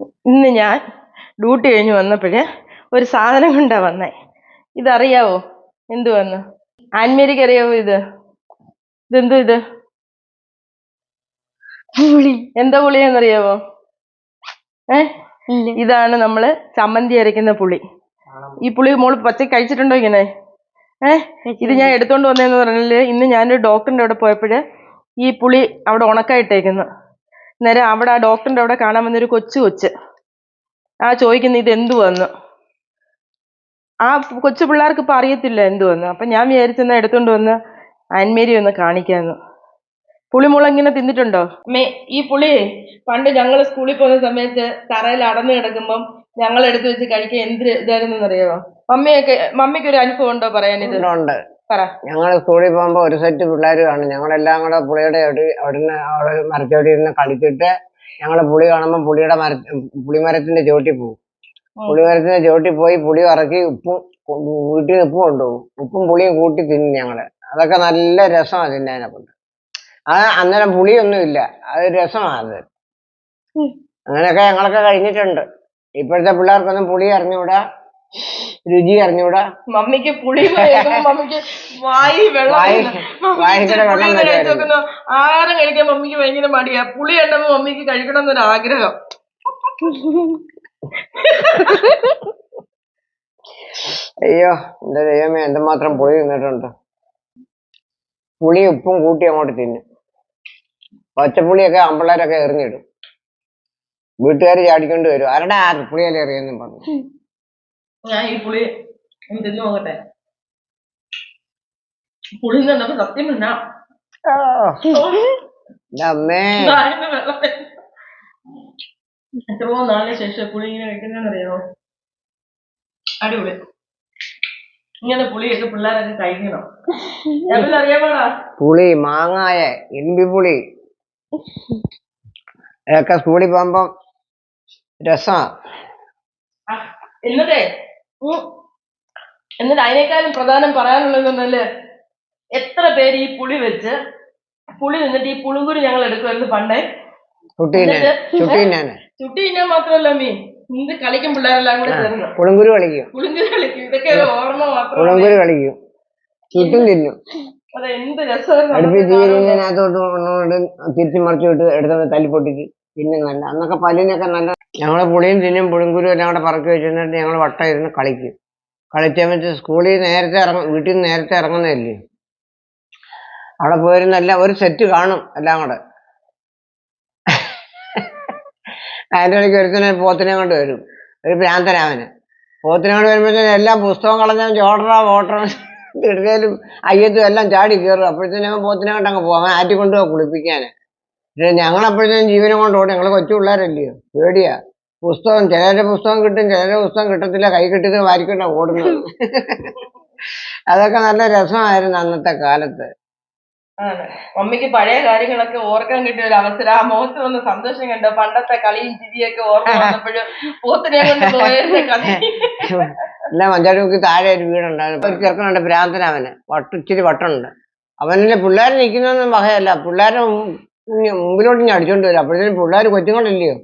ഇന്ന് ഞാൻ ഡ്യൂട്ടി കഴിഞ്ഞ് വന്നപ്പോഴേ ഒരു സാധനം കൊണ്ടാ വന്നേ. ഇതറിയാവോ? എന്തുവന്ന്? ആൻമേരിക്ക് അറിയാവോ ഇത്? ഇതെന്തോ ഇത്? പുളി. എന്താ പുളിയെന്നറിയാവോ? ഏ? ഇതാണ് നമ്മൾ ചമ്മന്തി അരയ്ക്കുന്ന പുളി. ഈ പുളി മോൾ പച്ച കഴിച്ചിട്ടുണ്ടോ ഇങ്ങനെ? ഏ? ഇത് ഞാൻ എടുത്തോണ്ട് വന്നതെന്ന് പറഞ്ഞാൽ ഇന്ന് ഞാനൊരു ഡോക്ടറിന്റെ അവിടെ പോയപ്പോഴ് ഈ പുളി അവിടെ ഉണക്കായിട്ടേക്കുന്നു. നേരെ അവിടെ ആ ഡോക്ടറിന്റെ അവിടെ കാണാൻ വന്നൊരു കൊച്ചു കൊച്ച്. ആ ചോദിക്കുന്നു ഇത് എന്തുവന്ന്? ആ കൊച്ചു പിള്ളേർക്ക് ഇപ്പൊ അറിയത്തില്ല എന്തുവന്ന്. അപ്പൊ ഞാൻ വിചാരിച്ചെന്നാ എടുത്തുകൊണ്ട് വന്ന് ആൻമേരി ഒന്ന് കാണിക്കാമെന്ന് പുളിമുളക് ഇങ്ങനെ തിന്നിട്ടുണ്ടോ? മേ ഈ പുളി പണ്ട് ഞങ്ങൾ സ്കൂളിൽ പോകുന്ന സമയത്ത് തറയിൽ അടന്നു കിടക്കുമ്പം ഞങ്ങൾ എടുത്തു വെച്ച് കഴിക്കാൻ എന്ത് ഇതായിരുന്നു അറിയാമോ മമ്മിയൊക്കെ മമ്മിക്ക് ഒരു അനുഭവം ഉണ്ടോ ഉണ്ട്, ഉണ്ട്. പറ. ഞങ്ങൾ സ്കൂളിൽ പോകുമ്പോൾ ഒരു സെറ്റ് പിള്ളേർ കാണും. ഞങ്ങളെല്ലാം കൂടെ പുളിയുടെ അവിടെ അവിടുന്ന് അവിടെ മരച്ചോടി ഇരുന്ന് കളിച്ചിട്ട് ഞങ്ങൾ പുളി കാണുമ്പോൾ പുളിയുടെ മര പുളിമരത്തിന്റെ ചോട്ടിൽ പോകും പുളിമരത്തിന്റെ ചോട്ടിൽ പോയി പുളി ഇറക്കി ഉപ്പും വീട്ടിൽ നിന്ന് ഉപ്പും കൊണ്ടുപോകും. ഉപ്പും പുളിയും കൂട്ടി തിന്നും ഞങ്ങൾ. അതൊക്കെ നല്ല രസമാണ് തിന്നാനെ കൊണ്ട് അത് അന്നേരം പുളിയൊന്നും ഇല്ല. അത് രസമാണ് അത്. അങ്ങനെയൊക്കെ ഞങ്ങളൊക്കെ കഴിഞ്ഞിട്ടുണ്ട്. ഇപ്പോഴത്തെ പിള്ളേർക്കൊന്നും പുളി അറിഞ്ഞൂടാ രുചി അറിഞ്ഞൂടാ? മമ്മിക്ക് പുളി മമ്മിക്ക് വായി വെള്ളം വെള്ളം ആഹാരം കഴിക്കാൻ മമ്മിക്ക് ഭയങ്കര മടിയാ. പുളി കണ്ടപ്പോ മമ്മിക്ക് കഴിക്കണം എന്നൊരു ആഗ്രഹം അയ്യോ എന്റെ ദൈവമേ എന്തുമാത്രം പുളി തിന്നിട്ടുണ്ട്. പുളി ഉപ്പും കൂട്ടി അങ്ങോട്ട് തിന്നും. പച്ചപ്പുളിയൊക്കെ ആമ്പിള്ളേരൊക്കെ എറിഞ്ഞിടും. വീട്ടുകാർ ചാടിക്കൊണ്ട് വരും. ആരുടെ ആ പുളിയല്ലേ എറിയെന്നും പറഞ്ഞു. ഞാൻ ഈ പുളി തിന്നു നോക്കട്ടെ. പുളി നിന്നപ്പോ സത്യം അമ്മേ. എത്രയോ നാളിന് ശേഷം പുളി ഇങ്ങനെ വെക്കുന്നറിയോ അടിപൊളി. ഇങ്ങനെ പുളിയൊക്കെ പിള്ളേരൊക്കെ കഴിക്കണം. അറിയാമോടാ പുളി മാങ്ങായ ഇൻപിപ്പുളി ഇതൊക്കെ സ്കൂളിൽ പോകുമ്പം രസമാ ആ, എന്നിട്ടേ എന്നിട്ട് അതിനേക്കാളും പ്രധാനം പറയാനുള്ളതെന്നല്ലേ എത്ര പേര് ഈ പുളി വെച്ച് പുളി നിന്നിട്ട് ഈ പുളുങ്കുരു ഞങ്ങൾ എടുക്കുമായിരുന്നു പണ്ടേ? ചുട്ടി തിന്നാൻ മാത്രമല്ല മീൻ. എന്ത് കളിക്കും പിള്ളേരെല്ലാം കൂടെ ചേർന്ന് പുളുങ്കുരു കളിക്കും. പുളിങ്കുരു കളിക്കും. ഇതൊക്കെ ഓർമ്മ മാത്രം പുളുങ്കുരു കളിക്കും. ചുട്ടും തിന്നും. കൊണ്ടുകൊണ്ട് തിരിച്ചു മറിച്ചു വിട്ട് എടുത്തത് തല്ലി പൊട്ടിച്ച് പിന്നെ നല്ല അന്നൊക്കെ പല്ലിനൊക്കെ നല്ല ഞങ്ങൾ പുളിയും തിന്നും പുളിങ്കുരും എല്ലാം കൂടെ പറക്കി വെച്ചിട്ടുണ്ട് ഞങ്ങൾ വട്ടം ഇരുന്ന് കളിക്കും. കളിച്ചാൽ വെച്ച് സ്കൂളിൽ നേരത്തെ ഇറങ്ങും വീട്ടിൽ നിന്ന് നേരത്തെ ഇറങ്ങുന്നതല്ലേ. അവിടെ പോയിരുന്ന എല്ലാം ഒരു സെറ്റ് കാണും എല്ലാം കൂടെ. അതിന്റെ ഇടയ്ക്ക് ഒരുത്തനെ പോത്തിനെ കൊണ്ട് വരും. ഒരു ഭ്രാന്തനാവന് പോത്തിനെ കൊണ്ട് വരുമ്പോഴത്തേക്കും എല്ലാ പുസ്തകം കളഞ്ഞാൽ ചോട്ടറാ വോട്ടറ ഇടുകയിലും അയ്യത്തും എല്ലാം ചാടി കയറും. അപ്പോഴത്തേനും അവൻ പോത്തിനെ കൊണ്ട് അങ്ങ് പോകും അവൻ ആറ്റി കൊണ്ടുപോകാം കുളിപ്പിക്കാൻ. പക്ഷെ ഞങ്ങൾ അപ്പോഴത്തേനും ജീവനെ കൊണ്ട് ഓടും. ഞങ്ങൾ കൊച്ചു പിള്ളേരല്ലയോ? പേടിയാ. പുസ്തകം ചിലരുടെ പുസ്തകം കിട്ടും ചിലരുടെ പുസ്തകം കിട്ടത്തില്ല. കൈ കിട്ടിയത് വാരിക്കൊണ്ടാ ഓടുന്നത്. അതൊക്കെ നല്ല രസമായിരുന്നു അന്നത്തെ കാലത്ത്. ആണ്. മമ്മിക്ക് പഴയ കാര്യങ്ങളൊക്കെ ഓർക്കാൻ കിട്ടിയ ഒരു അവസരം. ആ മുഖത്ത് വന്ന സന്തോഷം കണ്ടോ. പണ്ടത്തെ കളിയും ചിരിയൊക്കെ ഓർമ്മ വന്നപ്പോഴും പോത്തിനെ കൊണ്ട് പോയ കളി എല്ലാം മഞ്ചാടിമുക്ക് താഴെ ഒരു വീടുണ്ടായിരുന്നു. ഒരു ചെറുക്കനുണ്ട് ഭ്രാന്തൻ അവന്. വട്ട ഇച്ചിരി വട്ടമുണ്ട് അവനെ പിള്ളേർ നിൽക്കുന്നൊന്നും വകയല്ല. പിള്ളേരെ മുമ്പിലോട്ട് ഞാൻ അടിച്ചോണ്ട് വരും അപ്പോഴത്തേനും പിള്ളേർ കൊച്ചുങ്ങളില്ലയോ?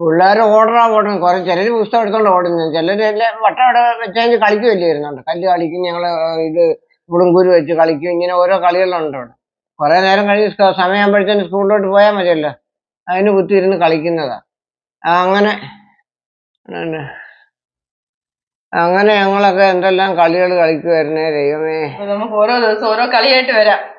പിള്ളേർ ഓടറാ ഓടണം. കുറെ ചിലർ പുസ്തകം എടുത്തോണ്ട് ഓടുന്നു. ചിലർ എല്ലാം വട്ടം അവിടെ വെച്ചാൽ കളിക്കുമല്ലേ ഇരുന്നുണ്ട്. കല്ല് കളിക്കും ഞങ്ങൾ ഇത് മുടുങ്കൂര് വെച്ച് കളിക്കും. ഇങ്ങനെ ഓരോ കളികളുണ്ട് അവിടെ. കുറെ നേരം കഴിഞ്ഞ് സമയമാകുമ്പോഴത്തേനും സ്കൂളിലോട്ട് പോയാൽ മതിയല്ലോ. അതിന് കുത്തിയിരുന്ന് കളിക്കുന്നതാ. അങ്ങനെ അങ്ങനെ ഞങ്ങളൊക്കെ എന്തെല്ലാം കളികൾ കളിക്കുമായിരുന്നേ ദൈവമേ. നമുക്ക് ഓരോ ദിവസം ഓരോ കളിയായിട്ട് വരാം.